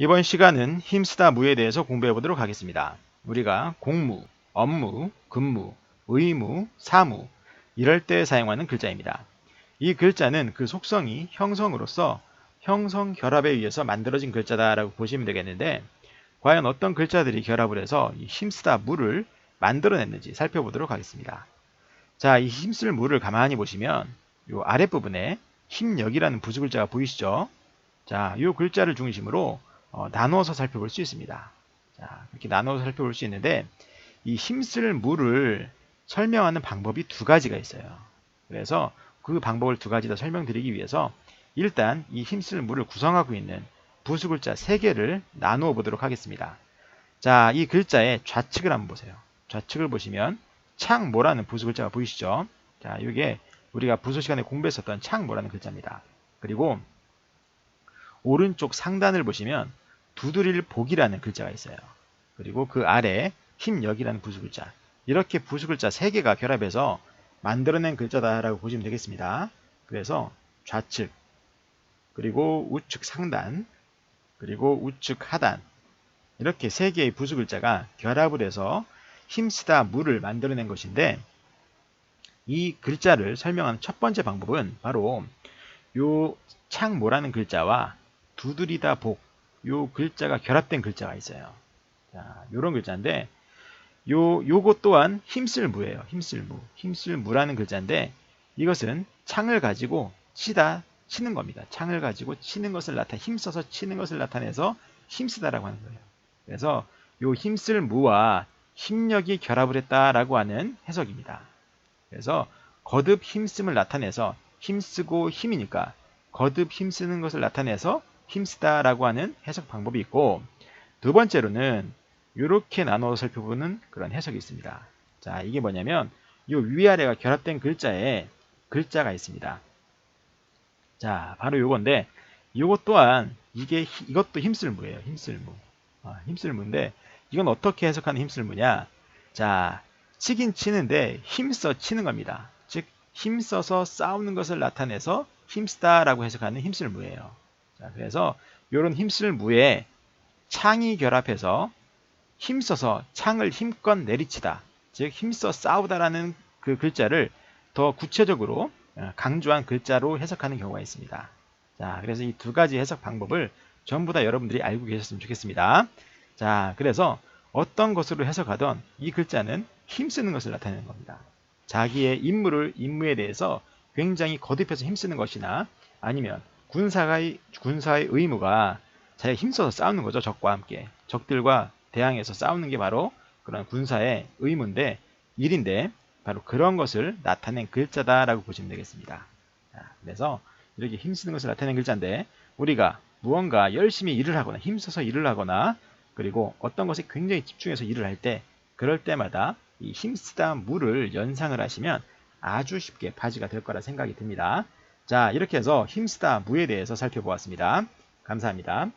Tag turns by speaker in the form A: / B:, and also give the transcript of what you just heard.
A: 이번 시간은 힘쓰다 무에 대해서 공부해 보도록 하겠습니다. 우리가 공무, 업무, 근무, 의무, 사무 이럴 때 사용하는 글자입니다. 이 글자는 그 속성이 형성으로서 형성 결합에 의해서 만들어진 글자다라고 보시면 되겠는데 과연 어떤 글자들이 결합을 해서 이 힘쓰다 무를 만들어냈는지 살펴보도록 하겠습니다. 자, 이 힘쓸 무를 가만히 보시면 이 아랫부분에 힘력이라는 부수 글자가 보이시죠? 자, 이 글자를 중심으로 어, 나누어서 살펴볼 수 있습니다. 자, 이렇게 나누어서 살펴볼 수 있는데 이 힘쓸 무를 설명하는 방법이 두 가지가 있어요. 그래서 그 방법을 두 가지 다 설명드리기 위해서 일단 이 힘쓸 무를 구성하고 있는 부수 글자 세 개를 나누어 보도록 하겠습니다. 자, 이 글자의 좌측을 한번 보세요. 좌측을 보시면 창모라는 부수 글자가 보이시죠? 자, 이게 우리가 부수 시간에 공부했었던 창모라는 글자입니다. 그리고 오른쪽 상단을 보시면 두드릴 복이라는 글자가 있어요. 그리고 그 아래 힘력이라는 부수 글자. 이렇게 부수 글자 3개가 결합해서 만들어낸 글자다라고 보시면 되겠습니다. 그래서 좌측, 그리고 우측 상단, 그리고 우측 하단 이렇게 세 개의 부수 글자가 결합을 해서 힘쓰다 무를 만들어낸 것인데 이 글자를 설명하는 첫 번째 방법은 바로 요 창모라는 글자와 두드리다 복, 요 글자가 결합된 글자가 있어요. 자, 요런 글자인데 요 요것 또한 힘쓸 무예요. 힘쓸 무. 힘쓸 무라는 글자인데 이것은 창을 가지고 치다 치는 겁니다. 창을 가지고 치는 것을 나타 힘써서 치는 것을 나타내서 힘쓰다라고 하는 거예요. 그래서 요 힘쓸 무와 힘력이 결합을 했다라고 하는 해석입니다. 그래서 거듭 힘씀을 나타내서 힘쓰고 힘이니까 거듭 힘쓰는 것을 나타내서 힘쓰다라고 하는 해석 방법이 있고 두 번째로는 이렇게 나눠 살펴보는 그런 해석이 있습니다. 자, 이게 뭐냐면 이 위아래가 결합된 글자에 글자가 있습니다. 자, 바로 요건데 요것 또한 이게 이것도 힘쓸무예요. 힘쓸무. 아, 힘쓸무인데 이건 어떻게 해석하는 힘쓸무냐? 자, 치긴 치는데 힘써 치는 겁니다. 즉 힘써서 싸우는 것을 나타내서 힘쓰다라고 해석하는 힘쓸무예요. 자, 그래서 이런 힘쓸 무에 창이 결합해서 힘써서 창을 힘껏 내리치다. 즉 힘써 싸우다라는 그 글자를 더 구체적으로 어, 강조한 글자로 해석하는 경우가 있습니다. 자, 그래서 이 두 가지 해석 방법을 전부 다 여러분들이 알고 계셨으면 좋겠습니다. 자, 그래서 어떤 것으로 해석하던 이 글자는 힘쓰는 것을 나타내는 겁니다. 자기의 임무를, 임무에 대해서 굉장히 거듭해서 힘쓰는 것이나 아니면 군사의, 군사의 의무가 자기가 힘써서 싸우는 거죠. 적과 함께. 적들과 대항해서 싸우는 게 바로 그런 군사의 의무인데, 일인데, 바로 그런 것을 나타낸 글자다라고 보시면 되겠습니다. 자, 그래서 이렇게 힘쓰는 것을 나타낸 글자인데, 우리가 무언가 열심히 일을 하거나 힘써서 일을 하거나 그리고 어떤 것에 굉장히 집중해서 일을 할 때 그럴 때마다 이 힘쓰다 무를 연상을 하시면 아주 쉽게 바지가 될 거라 생각이 듭니다. 자, 이렇게 해서 힘쓰다 무에 대해서 살펴보았습니다. 감사합니다.